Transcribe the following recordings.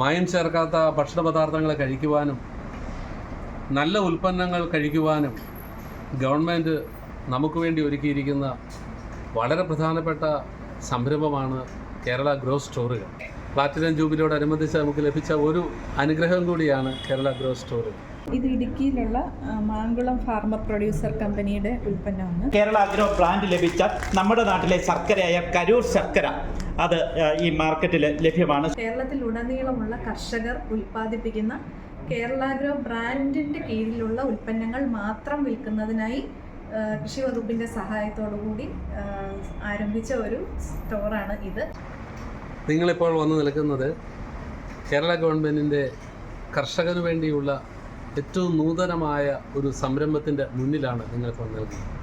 മായം ചേർക്കാത്ത ഭക്ഷണ പദാർത്ഥങ്ങൾ കഴിക്കുവാനും നല്ല ഉൽപ്പന്നങ്ങൾ കഴിക്കുവാനും ഗവൺമെന്റ് നമുക്ക് വേണ്ടി ഒരുക്കിയിരിക്കുന്ന വളരെ പ്രധാനപ്പെട്ട സംരംഭമാണ് കേരള ഗ്രോ സ്റ്റോറുകൾ. പ്ലാറ്റിനം ജൂബിലിയോടനുബന്ധിച്ച് നമുക്ക് ലഭിച്ച ഒരു അനുഗ്രഹം കൂടിയാണ് കേരള ഗ്രോ സ്റ്റോറുകൾ. ഇത് ഇടുക്കിയിലുള്ള മാങ്കുളം ഫാർമർ പ്രൊഡ്യൂസർ കമ്പനിയുടെ ഉൽപ്പന്നമാണ്. കേരള അഗ്രോ പ്ലാന്റ് ലഭിച്ച നമ്മുടെ നാട്ടിലെ ശർക്കരയായ കരൂർ ശർക്കര. അത് ഈ മാർക്കറ്റിൽ ലഭ്യമാണ്. കേരളത്തിൽ ഉടനീളമുള്ള കർഷകർ ഉൽപ്പാദിപ്പിക്കുന്ന കേരളാഗ്രോ ബ്രാൻഡിന്റെ കീഴിലുള്ള ഉൽപ്പന്നങ്ങൾ മാത്രം വിൽക്കുന്നതിനായി കൃഷി വകുപ്പിന്റെ സഹായത്തോടു കൂടി ആരംഭിച്ച ഒരു സ്റ്റോറാണ് ഇത്. നിങ്ങളിപ്പോൾ വന്ന് നിൽക്കുന്നത് കേരള ഗവൺമെന്റിന്റെ കർഷകന് വേണ്ടിയുള്ള ഏറ്റവും നൂതനമായ ഒരു സംരംഭത്തിന്റെ മുന്നിലാണ് നിങ്ങൾക്ക് നിൽക്കുന്നത്.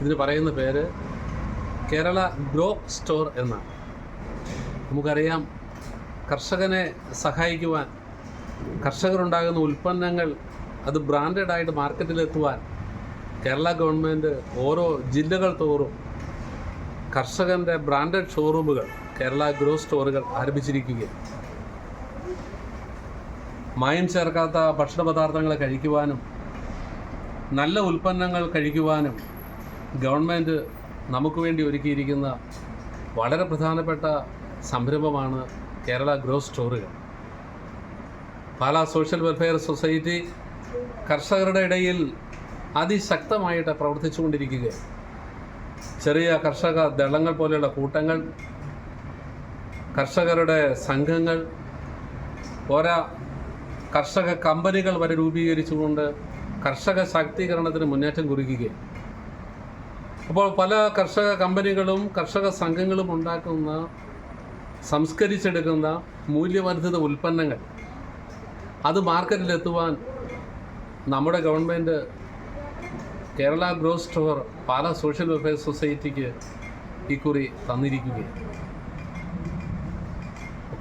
ഇതിന് പറയുന്ന പേര് കേരള ഗ്രോ സ്റ്റോർ എന്നാണ്. നമുക്കറിയാം കർഷകനെ സഹായിക്കുവാൻ കർഷകരുണ്ടാകുന്ന ഉൽപ്പന്നങ്ങൾ അത് ബ്രാൻഡഡായിട്ട് മാർക്കറ്റിലെത്തുവാൻ കേരള ഗവൺമെന്റ് ഓരോ ജില്ലകൾ തോറും കർഷകന്റെ ബ്രാൻഡഡ് ഷോറൂമുകൾ കേരള ഗ്രോ സ്റ്റോറുകൾ ആരംഭിച്ചിരിക്കുകയാണ്. മായം ചേർക്കാത്ത ഭക്ഷണ പദാർത്ഥങ്ങൾ കഴിക്കുവാനും നല്ല ഉൽപ്പന്നങ്ങൾ കഴിക്കുവാനും ഗവൺമെന്റ് നമുക്ക് വേണ്ടി ഒരുക്കിയിരിക്കുന്ന വളരെ പ്രധാനപ്പെട്ട സംരംഭമാണ് കേരള ഗ്രോ സ്റ്റോറുകൾ. പാലാ സോഷ്യൽ വെൽഫെയർ സൊസൈറ്റി കർഷകരുടെ ഇടയിൽ അതിശക്തമായിട്ട് പ്രവർത്തിച്ചുകൊണ്ടിരിക്കുകയാണ്. ചെറിയ കർഷക ദളങ്ങൾ പോലെയുള്ള കൂട്ടങ്ങൾ കർഷകരുടെ സംഘങ്ങൾ ഓരോ കർഷക കമ്പനികൾ വരെ രൂപീകരിച്ചുകൊണ്ട് കർഷക ശാക്തീകരണത്തിന് മുന്നേറ്റം കുറിക്കുകയാണ്. അപ്പോൾ പല കർഷക കമ്പനികളും കർഷക സംഘങ്ങളും ഉണ്ടാക്കുന്ന സംസ്കരിച്ചെടുക്കുന്ന മൂല്യവർദ്ധിത ഉൽപ്പന്നങ്ങൾ. അത് മാർക്കറ്റിലെത്തുവാൻ നമ്മുടെ government Kerala grows store Pala social welfare സൊസൈറ്റിക്ക് ഇക്കുറി തന്നിരിക്കുകയാണ്.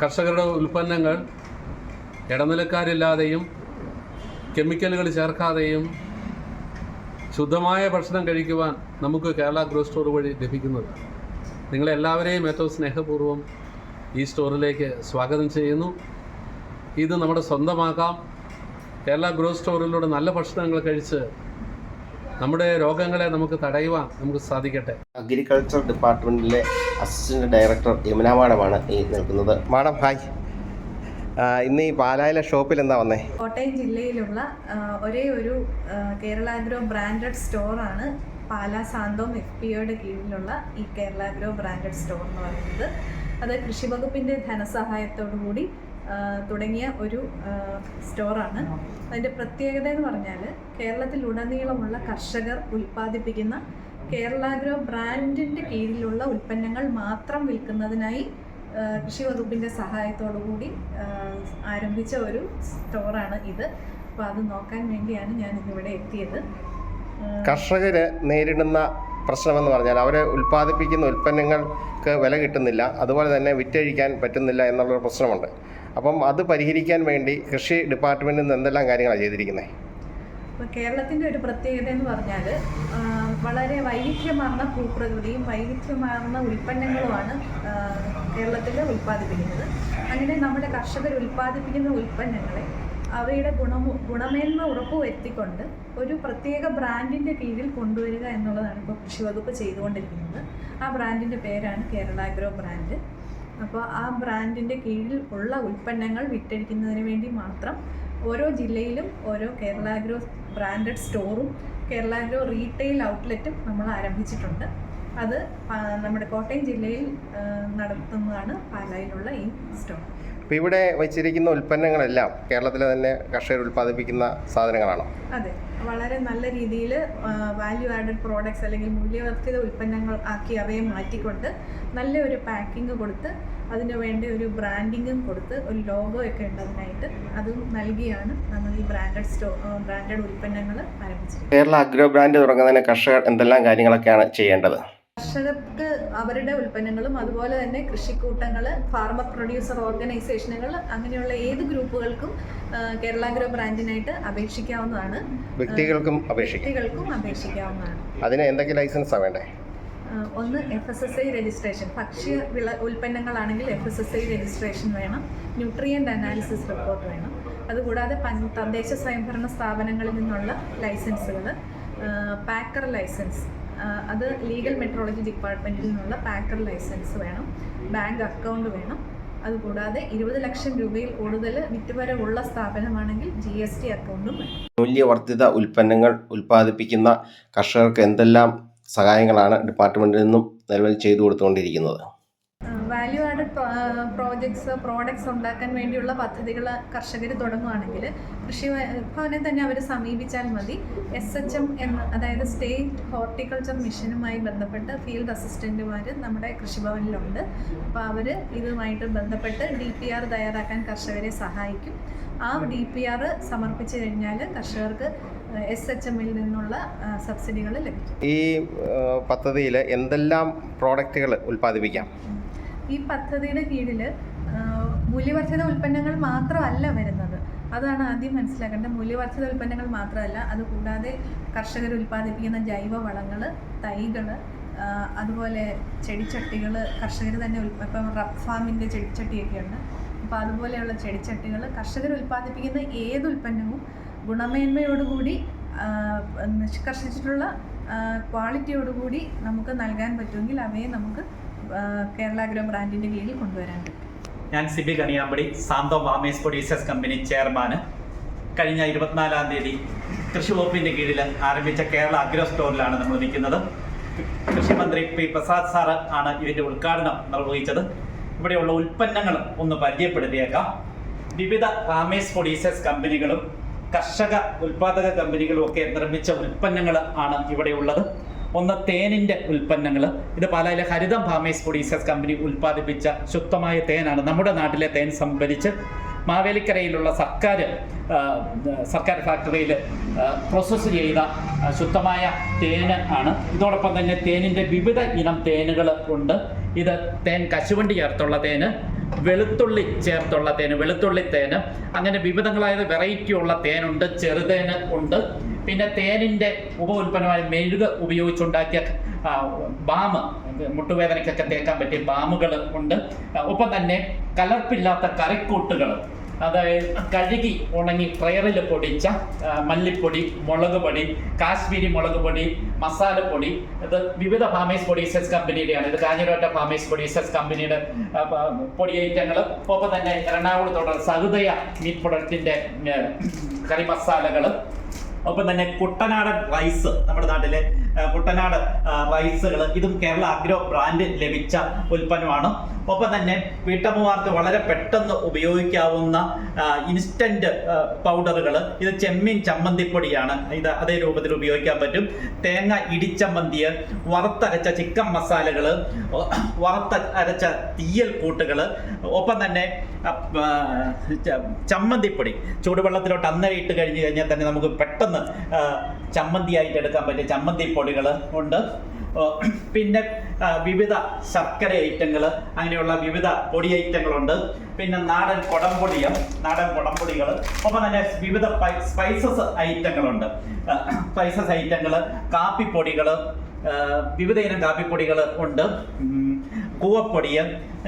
കർഷകരുടെ ഉൽപ്പന്നങ്ങൾ ഇടനിലക്കാരില്ലാതെയും കെമിക്കലുകൾ ചേർക്കാതെയും ശുദ്ധമായ ഭക്ഷണം കഴിക്കുവാൻ നമുക്ക് കേരള ഗ്രോസ് സ്റ്റോർ വഴി ലഭിക്കുന്നത്. നിങ്ങളെല്ലാവരെയും ഏറ്റവും സ്നേഹപൂർവം ഈ സ്റ്റോറിലേക്ക് സ്വാഗതം ചെയ്യുന്നു. ഇത് നമ്മുടെ സ്വന്തമാക്കാം. കേരള ഗ്രോ സ്റ്റോറിലൂടെ നല്ല ഭക്ഷണങ്ങൾ കഴിച്ച് നമ്മുടെ രോഗങ്ങളെ നമുക്ക് തടയുവാൻ നമുക്ക് സാധിക്കട്ടെ. അഗ്രികൾച്ചർ ഡിപ്പാർട്ട്മെന്റിലെ അസിസ്റ്റന്റ് ഡയറക്ടർ യമുന മാഡമാണ് ഈ നിൽക്കുന്നത്. മാഡം ഹായ് ഇന്ന് ഈ പാലായിലെ ഷോപ്പിൽ എന്താ വന്നേ? കോട്ടയം ജില്ലയിലുള്ള ഒരേ ഒരു കേരളാഗ്രോ ബ്രാൻഡഡ് സ്റ്റോറാണ് പാലാ സാന്തോം എഫ് പിയുടെ കീഴിലുള്ള ഈ കേരളാഗ്രോ ബ്രാൻഡഡ് സ്റ്റോർ എന്ന് പറയുന്നത്. അത് കൃഷി വകുപ്പിന്റെ ധനസഹായത്തോടു കൂടി തുടങ്ങിയ ഒരു സ്റ്റോറാണ്. അതിന്റെ പ്രത്യേകത എന്ന് പറഞ്ഞാൽ കേരളത്തിൽ ഉടനീളമുള്ള കർഷകർ ഉൽപ്പാദിപ്പിക്കുന്ന കേരളാഗ്രോ ബ്രാൻഡിന്റെ കീഴിലുള്ള ഉൽപ്പന്നങ്ങൾ മാത്രം വിൽക്കുന്നതിനായി കൃഷി വകുപ്പിന്റെ സഹായത്തോടു കൂടി ആരംഭിച്ച ഒരു സ്റ്റോറാണ് ഇത്. അപ്പോൾ അത് നോക്കാൻ വേണ്ടിയാണ് ഞാൻ ഇന്നിവിടെ എത്തിയത് കർഷകർ നേരിടുന്ന പ്രശ്നമെന്ന് പറഞ്ഞാൽ അവർ ഉൽപ്പാദിപ്പിക്കുന്ന ഉൽപ്പന്നങ്ങൾക്ക് വില കിട്ടുന്നില്ല അതുപോലെ തന്നെ വിറ്റഴിക്കാൻ പറ്റുന്നില്ല എന്നുള്ളൊരു പ്രശ്നമുണ്ട്. അപ്പം അത് പരിഹരിക്കാൻ വേണ്ടി കൃഷി ഡിപ്പാർട്ട്മെന്റിൽ നിന്ന് എന്തെല്ലാം കാര്യങ്ങളാണ് ചെയ്തിരിക്കുന്നത്? കേരളത്തിന്റെ ഒരു പ്രത്യേകത എന്ന് പറഞ്ഞാൽ വളരെ വൈവിധ്യമാർന്ന ഭൂപ്രകൃതിയും വൈവിധ്യമാർന്ന ഉൽപ്പന്നങ്ങളുമാണ് കേരളത്തിൽ ഉൽപ്പാദിപ്പിക്കുന്നത്. അങ്ങനെ നമ്മുടെ കർഷകർ ഉൽപ്പാദിപ്പിക്കുന്ന ഉൽപ്പന്നങ്ങളെ അവയുടെ ഗുണമു ഗുണമേന്മ ഉറപ്പുവരുത്തിക്കൊണ്ട് ഒരു പ്രത്യേക ബ്രാൻഡിന്റെ കീഴിൽ കൊണ്ടുവരിക എന്നുള്ളതാണ് ഇപ്പോൾ കൃഷി വകുപ്പ് ചെയ്തുകൊണ്ടിരിക്കുന്നത്. ആ ബ്രാൻഡിന്റെ പേരാണ് കേരള അഗ്രോ ബ്രാൻഡ്. അപ്പോൾ ആ ബ്രാൻഡിന്റെ കീഴിൽ ഉള്ള ഉൽപ്പന്നങ്ങൾ വിറ്റഴിക്കുന്നതിന് വേണ്ടി മാത്രം ഓരോ ജില്ലയിലും ഓരോ കേരള അഗ്രോ ബ്രാൻഡഡ് സ്റ്റോറും കേരള അഗ്രോ റീറ്റെയിൽ ഔട്ട്ലെറ്റും നമ്മൾ ആരംഭിച്ചിട്ടുണ്ട്. അത് നമ്മുടെ കോട്ടയം ജില്ലയിൽ നടത്തുന്നതാണ് പാലായിലുള്ള ഈ സ്റ്റോർ. അപ്പോൾ ഇവിടെ വെച്ചിരിക്കുന്ന ഉൽപ്പന്നങ്ങളെല്ലാം കേരളത്തിലെ തന്നെ കർഷകർ ഉൽപ്പാദിപ്പിക്കുന്ന സാധനങ്ങളാണോ? അതെ. വളരെ നല്ല രീതിയിൽ വാല്യൂ ആഡഡ് പ്രോഡക്ട്സ് അല്ലെങ്കിൽ മൂല്യവർദ്ധിത ഉൽപ്പന്നങ്ങൾ ആക്കി അവയെ മാറ്റിക്കൊണ്ട് നല്ല ഒരു പാക്കിംഗ് കൊടുത്ത് അതിന് വേണ്ടി ഒരു ബ്രാൻഡിങ്ങും കൊടുത്ത് ഒരു ലോഗോ ഒക്കെ ഉണ്ടതിനായിട്ട് അതും നൽകിയാണ് നമ്മൾ ഈ ബ്രാൻഡഡ് സ്റ്റോ ബ്രാൻഡഡ് ഉൽപ്പന്നങ്ങൾ ആരംഭിച്ചത് കേരള അഗ്രോ ബ്രാൻഡ് തുടങ്ങുന്നതിന് കർഷകർ എന്തെല്ലാം കാര്യങ്ങളൊക്കെയാണ് ചെയ്യേണ്ടത്? കർഷകർക്ക് അവരുടെ ഉൽപ്പന്നങ്ങളും അതുപോലെ തന്നെ കൃഷിക്കൂട്ടങ്ങൾ ഫാർമർ പ്രൊഡ്യൂസർ ഓർഗനൈസേഷനുകൾ അങ്ങനെയുള്ള ഏത് ഗ്രൂപ്പുകൾക്കും കേരള ഗ്രോ ബ്രാൻഡിനായിട്ട് അപേക്ഷിക്കാവുന്നതാണ്. വ്യക്തികൾക്കും വ്യക്തികൾക്കും അപേക്ഷിക്കാവുന്നതാണ്. അതിന് എന്തൊക്കെ ലൈസൻസാണ് വേണ്ടേ? ഒന്ന് F S S I registration ഭക്ഷ്യ വിള ഉൽപ്പന്നങ്ങളാണെങ്കിൽ F S S I registration വേണം. ന്യൂട്രിയന്റ് അനാലിസിസ് റിപ്പോർട്ട് വേണം. അതുകൂടാതെ പഞ്ച തദ്ദേശ സ്വയംഭരണ സ്ഥാപനങ്ങളിൽ നിന്നുള്ള ലൈസൻസുകൾ പാക്കർ ലൈസൻസ് അത് ലീഗൽ മെട്രോളജി ഡിപ്പാർട്ട്മെന്റിൽ നിന്നുള്ള പാക്കർ ലൈസൻസ് വേണം ബാങ്ക് അക്കൗണ്ട് വേണം. അതുകൂടാതെ ഇരുപത് ലക്ഷം രൂപയിൽ കൂടുതൽ വിറ്റുവരവുള്ള സ്ഥാപനമാണെങ്കിൽ ജി എസ് ടി അക്കൗണ്ടും വേണം. മൂല്യവർദ്ധിത ഉൽപ്പന്നങ്ങൾ ഉൽപ്പാദിപ്പിക്കുന്ന കർഷകർക്ക് എന്തെല്ലാം സഹായങ്ങളാണ് ഡിപ്പാർട്ട്മെന്റിൽ നിന്നും നിലവിൽ ചെയ്തു കൊടുത്തുകൊണ്ടിരിക്കുന്നത്? വാല്യൂ ആഡഡ് പ്രോജക്ട്സ് പ്രോഡക്ട്സ് ഉണ്ടാക്കാൻ വേണ്ടിയുള്ള പദ്ധതികൾ കർഷകർ തുടങ്ങുകയാണെങ്കിൽ കൃഷി ഭവനെ തന്നെ അവർ സമീപിച്ചാൽ മതി. എസ് എച്ച് എം എന്ന അതായത് സ്റ്റേറ്റ് ഹോർട്ടിക്കൾച്ചർ മിഷനുമായി ബന്ധപ്പെട്ട് ഫീൽഡ് അസിസ്റ്റന്റുമാർ നമ്മുടെ കൃഷിഭവനിലുണ്ട്. അപ്പോൾ അവർ ഇതുമായിട്ട് ബന്ധപ്പെട്ട് ഡി പി ആർ തയ്യാറാക്കാൻ കർഷകരെ സഹായിക്കും. ആ ഡി പി ആർ സമർപ്പിച്ചു കഴിഞ്ഞാൽ കർഷകർക്ക് എസ് എച്ച് എമ്മിൽ നിന്നുള്ള സബ്സിഡികൾ ലഭിക്കും. ഈ പദ്ധതിയിൽ എന്തെല്ലാം പ്രോഡക്റ്റുകൾ ഉൽപ്പാദിപ്പിക്കാം? ഈ പദ്ധതിയുടെ കീഴിൽ മൂല്യവർദ്ധിത ഉൽപ്പന്നങ്ങൾ മാത്രമല്ല വരുന്നത്. അതാണ് ആദ്യം മനസ്സിലാക്കേണ്ടത്. മൂല്യവർദ്ധിത ഉൽപ്പന്നങ്ങൾ മാത്രമല്ല അതുകൂടാതെ കർഷകർ ഉൽപ്പാദിപ്പിക്കുന്ന ജൈവ വളങ്ങൾ തൈകൾ അതുപോലെ ചെടിച്ചട്ടികൾ കർഷകർ തന്നെ ഇപ്പം റബ് ഫാമിന്റെ ചെടിച്ചട്ടിയൊക്കെ ഉണ്ട് അപ്പോൾ അതുപോലെയുള്ള ചെടിച്ചട്ടികൾ കർഷകർ ഉൽപ്പാദിപ്പിക്കുന്ന ഏത് ഉൽപ്പന്നവും ഗുണമേന്മയോടുകൂടി നിഷ്കർഷിച്ചിട്ടുള്ള ക്വാളിറ്റിയോട് ക്വാളിറ്റിയോടുകൂടി നമുക്ക് നൽകാൻ പറ്റുമെങ്കിൽ അവയെ നമുക്ക് കേരള അഗ്രോ ബ്രാൻഡിന്റെ കീഴിൽ കൊണ്ടുവരാൻ പറ്റും. ഞാൻ സിബി കണിയാമ്പടി സാന്തോ മാമേസ് പ്രൊഡ്യൂസേഴ്സ് കമ്പനി ചെയർമാൻ കഴിഞ്ഞ ഇരുപത്തിനാലാം തീയതി കൃഷി വകുപ്പിന്റെ കീഴിൽ ആരംഭിച്ച കേരള അഗ്രോ സ്റ്റോറിലാണ് നമ്മൾ നിൽക്കുന്നത്. കൃഷി മന്ത്രി പി പ്രസാദ് സാറ് ആണ് ഇതിന്റെ ഉദ്ഘാടനം നിർവഹിച്ചത്. ഇവിടെയുള്ള ഉൽപ്പന്നങ്ങൾ ഒന്ന് പരിചയപ്പെടുത്തിയേക്കാം. വിവിധ റാമേസ് പ്രൊഡ്യൂസേഴ്സ് കമ്പനികളും കർഷക ഉൽപാദക കമ്പനികളും ഒക്കെ നിർമ്മിച്ച ഉൽപ്പന്നങ്ങൾ ആണ് ഇവിടെ ഉള്ളത് ഒന്ന് തേനിന്റെ ഉൽപ്പന്നങ്ങൾ ഇത് പാലായിലെ ഹരിതം ഫാമേഴ്സ് പ്രൊഡ്യൂസേഴ്സ് കമ്പനി ഉൽപ്പാദിപ്പിച്ച ശുദ്ധമായ തേനാണ്. നമ്മുടെ നാട്ടിലെ തേൻ സംഭരിച്ച് മാവേലിക്കരയിലുള്ള സർക്കാർ സർക്കാർ ഫാക്ടറിയിൽ പ്രോസസ്സ് ചെയ്ത ശുദ്ധമായ തേന് ആണ്. ഇതോടൊപ്പം തന്നെ തേനിന്റെ വിവിധ ഇനം തേനുകൾ ഉണ്ട്. ഇത് തേൻ കശുവണ്ടി ചേർത്തുള്ള തേന് വെളുത്തുള്ളി ചേർത്തുള്ള തേന് വെളുത്തുള്ളി തേന്. അങ്ങനെ വിവിധങ്ങളായ വെറൈറ്റി ഉള്ള തേനുണ്ട് ചെറുതേന് ഉണ്ട്. പിന്നെ തേനിന്റെ ഉപ ഉൽപ്പന്നമായ മെഴുക് ഉപയോഗിച്ചുണ്ടാക്കിയ ബാമ് മുട്ടുവേദനയ്ക്കൊക്കെ തേക്കാൻ പറ്റിയ ബാമുകൾ ഉണ്ട്. ഒപ്പം തന്നെ കലർപ്പില്ലാത്ത കറിക്കൂട്ടുകൾ അതായത് കഴുകി ഉണങ്ങി ട്രയറിൽ പൊടിച്ച മല്ലിപ്പൊടി മുളക് പൊടി കാശ്മീരി മുളക് പൊടി മസാലപ്പൊടി ഇത് വിവിധ ഫാമേഴ്സ് പ്രൊഡ്യൂസേഴ്സ് കമ്പനിയുടെയാണ്. ഇത് കാഞ്ഞിരോട്ട ഫാമേഴ്സ് പ്രൊഡ്യൂസേഴ്സ് കമ്പനിയുടെ പൊടി ഐറ്റങ്ങൾ. ഒപ്പം തന്നെ എറണാകുളത്തോടെ സഹൃദയ മീറ്റ് പ്രൊഡക്റ്റിന്റെ കറി മസാലകൾ. ഒപ്പം തന്നെ കുട്ടനാടൻ റൈസ് നമ്മുടെ നാട്ടിലെ കുട്ടനാട് റൈസുകൾ ഇതും കേരള അഗ്രോ ബ്രാൻഡ് ലഭിച്ച ഉൽപ്പന്നമാണ്. ഒപ്പം തന്നെ വീട്ടമ്മമാർക്ക് വളരെ പെട്ടെന്ന് ഉപയോഗിക്കാവുന്ന ഇൻസ്റ്റന്റ് പൗഡറുകൾ ഇത് ചെമ്മീൻ ചമ്മന്തിപ്പൊടിയാണ്. ഇത് അതേ രൂപത്തിൽ ഉപയോഗിക്കാൻ പറ്റും. തേങ്ങ ഇടിച്ചമ്മന്തി വറുത്തരച്ച ചിക്കൻ മസാലകൾ വറുത്ത അരച്ച തീയൽ കൂട്ടുകൾ ഒപ്പം തന്നെ ചമ്മന്തിപ്പൊടി. ചൂടുവെള്ളത്തിലോട്ട് അന്നേരം ഇട്ട് കഴിഞ്ഞ് കഴിഞ്ഞാൽ തന്നെ നമുക്ക് പെട്ടെന്ന് ചമ്മന്തിയായിട്ട് എടുക്കാൻ പറ്റിയ ചമ്മന്തിപ്പൊടികൾ ഉണ്ട്. പിന്നെ വിവിധ ശർക്കര ഐറ്റങ്ങൾ അങ്ങനെയുള്ള വിവിധ പൊടി ഐറ്റങ്ങളുണ്ട്. പിന്നെ നാടൻ കുടംപൊടിയ നാടൻ കുടംപൊടികൾ ഒപ്പം തന്നെ വിവിധ സ്പൈസസ് ഐറ്റങ്ങളുണ്ട്. സ്പൈസസ് ഐറ്റങ്ങൾ കാപ്പിപ്പൊടികൾ വിവിധ ഇനം കാപ്പിപ്പൊടികൾ ഉണ്ട്. ഉം, കൂവപ്പൊടിയ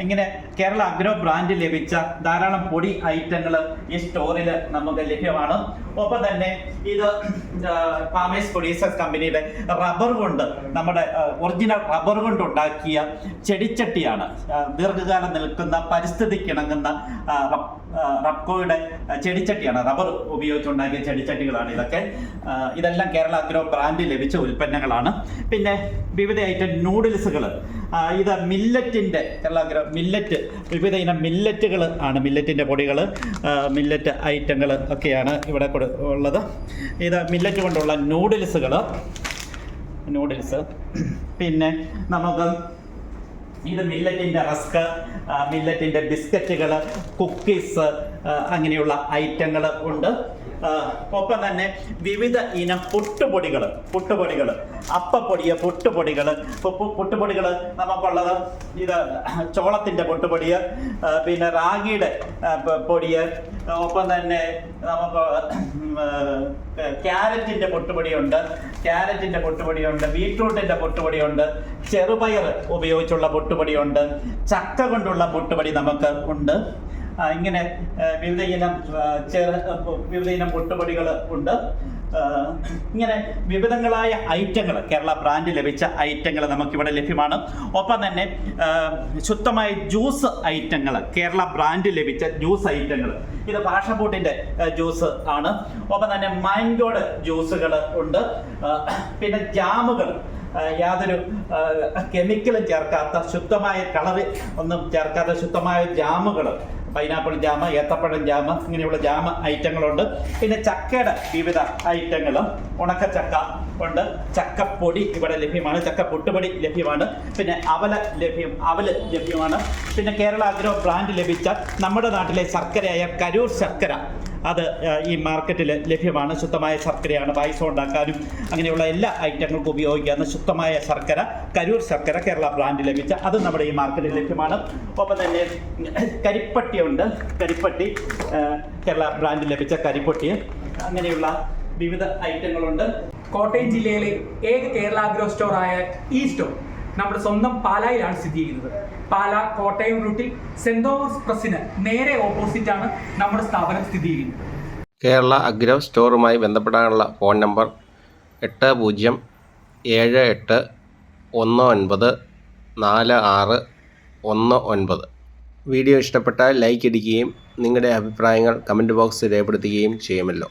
ഇങ്ങനെ കേരള അഗ്രോ ബ്രാൻഡ് ലഭിച്ച ധാരാളം പൊടി ഐറ്റങ്ങൾ ഈ സ്റ്റോറിൽ നമുക്ക് ലഭ്യമാണ്. ഒപ്പം തന്നെ ഇത് ഫാമേഴ്സ് പ്രൊഡ്യൂസേഴ്സ് കമ്പനിയുടെ റബ്ബർ കൊണ്ട് നമ്മുടെ ഒറിജിനൽ റബ്ബർ കൊണ്ടുണ്ടാക്കിയ ചെടിച്ചട്ടിയാണ്. ദീർഘകാലം നിൽക്കുന്ന പരിസ്ഥിതിക്ക് റബ്കോയുടെ ചെടിച്ചട്ടിയാണ്. റബ്ബർ ഉപയോഗിച്ചുണ്ടാക്കിയ ചെടിച്ചട്ടികളാണ് ഇതൊക്കെ. ഇതെല്ലാം കേരള അഗ്രോ ബ്രാൻഡ് ലഭിച്ച ഉൽപ്പന്നങ്ങളാണ്. പിന്നെ വിവിധ ഐറ്റം നൂഡിൽസുകൾ ഇത് മില്ലറ്റിന്റെ കേരള അഗ്രോ മില്ലറ്റ് വിവിധ ഇനം മില്ലറ്റുകൾ ആണ് മില്ലറ്റിന്റെ പൊടികൾ മില്ലറ്റ് ഐറ്റങ്ങൾ ഒക്കെയാണ് ഇവിടെ ഉള്ളത്. ഇത് മില്ലറ്റ് കൊണ്ടുള്ള നൂഡിൽസുകൾ നൂഡിൽസ്. പിന്നെ നമുക്ക് ഇത് മില്ലറ്റിന്റെ റസ്ക് മില്ലറ്റിന്റെ ബിസ്ക്കറ്റുകൾ കുക്കീസ് അങ്ങനെയുള്ള ഐറ്റങ്ങൾ ഉണ്ട്. ഒപ്പം തന്നെ വിവിധ ഇനം പുട്ടുപൊടികൾ പുട്ടുപൊടികൾ അപ്പപ്പൊടിയ പുട്ടുപൊടികൾ പുട്ടുപൊടികൾ നമുക്കുള്ളത് ഇത് ചോളത്തിന്റെ പുട്ടുപൊടി പിന്നെ റാഗിയുടെ പൊടി ഒപ്പം തന്നെ നമുക്ക് ക്യാരറ്റിന്റെ പൊട്ടുപൊടിയുണ്ട്. ക്യാരറ്റിന്റെ പൊട്ടുപൊടിയുണ്ട് ബീട്രൂട്ടിന്റെ പൊട്ടുപൊടിയുണ്ട് ചെറുപയർ ഉപയോഗിച്ചുള്ള പൊട്ടുപൊടിയുണ്ട് ചക്ക കൊണ്ടുള്ള പൊട്ടുപൊടി നമുക്ക് ഉണ്ട്. ഇങ്ങനെ വിവിധ ഇനം ചെറു വിവിധ ഇനം പൊട്ടുപൊടികൾ ഉണ്ട്. ഇങ്ങനെ വിവിധങ്ങളായ ഐറ്റങ്ങൾ കേരള ബ്രാൻഡ് ലഭിച്ച ഐറ്റങ്ങൾ നമുക്കിവിടെ ലഭ്യമാണ്. ഒപ്പം തന്നെ ശുദ്ധമായ ജ്യൂസ് ഐറ്റങ്ങൾ കേരള ബ്രാൻഡ് ലഭിച്ച ജ്യൂസ് ഐറ്റങ്ങൾ ഇത് ഭാഷബൂട്ടിന്റെ ജ്യൂസ് ആണ്. ഒപ്പം തന്നെ മാംഗോഡ് ജ്യൂസുകൾ ഉണ്ട്. പിന്നെ ജാമുകൾ യാതൊരു കെമിക്കലും ചേർക്കാത്ത ശുദ്ധമായ കളറ് ഒന്നും ചേർക്കാത്ത ശുദ്ധമായ ജാമുകൾ പൈനാപ്പിൾ ജാമ ഏത്തപ്പഴം ജാമ ഇങ്ങനെയുള്ള ജാമ ഐറ്റങ്ങളുണ്ട്. പിന്നെ ചക്കയുടെ വിവിധ ഐറ്റങ്ങൾ ഉണക്കച്ചക്ക ഉണ്ട്. ചക്കപ്പൊടി ഇവിടെ ലഭ്യമാണ്. ചക്ക പൊട്ടുപൊടി ലഭ്യമാണ്. പിന്നെ അവല ലഭ്യം അവൽ ലഭ്യമാണ്. പിന്നെ കേരള അഗ്രോ ബ്രാൻഡ് ലഭിച്ച നമ്മുടെ നാട്ടിലെ ശർക്കരയായ കരൂർ ശർക്കര. അത് ഈ മാർക്കറ്റിൽ ലഭ്യമാണ്. ശുദ്ധമായ ശർക്കരയാണ് പായസം ഉണ്ടാക്കാനും അങ്ങനെയുള്ള എല്ലാ ഐറ്റങ്ങൾക്കും ഉപയോഗിക്കാവുന്ന ശുദ്ധമായ ശർക്കര കരൂർ ശർക്കര കേരള ബ്രാൻഡ് ലഭിച്ച അത് നമ്മുടെ ഈ മാർക്കറ്റിൽ ലഭ്യമാണ്. ഒപ്പം തന്നെ കരിപ്പട്ടിയുണ്ട് കരിപ്പട്ടി കേരള ബ്രാൻഡ് ലഭിച്ച കരിപ്പട്ടി. അങ്ങനെയുള്ള വിവിധ ഐറ്റങ്ങളുണ്ട്. കോട്ടയം ജില്ലയിലെ ഏക കേരള അഗ്രോ സ്റ്റോറായ ഈ സ്റ്റോർ നമ്മുടെ സ്വന്തം പാലായിലാണ് സ്ഥിതി ചെയ്യുന്നത്. പാല കോട്ടയം റൂട്ടിൽ സെന്റ് തോമസ് പ്രസിന് നേരെ ആണ് നമ്മുടെ സ്ഥാപനം സ്ഥിതി ചെയ്യുന്നത്. കേരള അഗ്രോ സ്റ്റോറുമായി ബന്ധപ്പെടാനുള്ള ഫോൺ നമ്പർ എട്ട് പൂജ്യം ഏഴ് എട്ട് ഒന്ന് ഒൻപത് നാല് ആറ് ഒന്ന് ഒൻപത്. വീഡിയോ ഇഷ്ടപ്പെട്ടാൽ ലൈക്ക് അടിക്കുകയും നിങ്ങളുടെ അഭിപ്രായങ്ങൾ കമന്റ് ബോക്സിൽ രേഖപ്പെടുത്തുകയും ചെയ്യുമല്ലോ.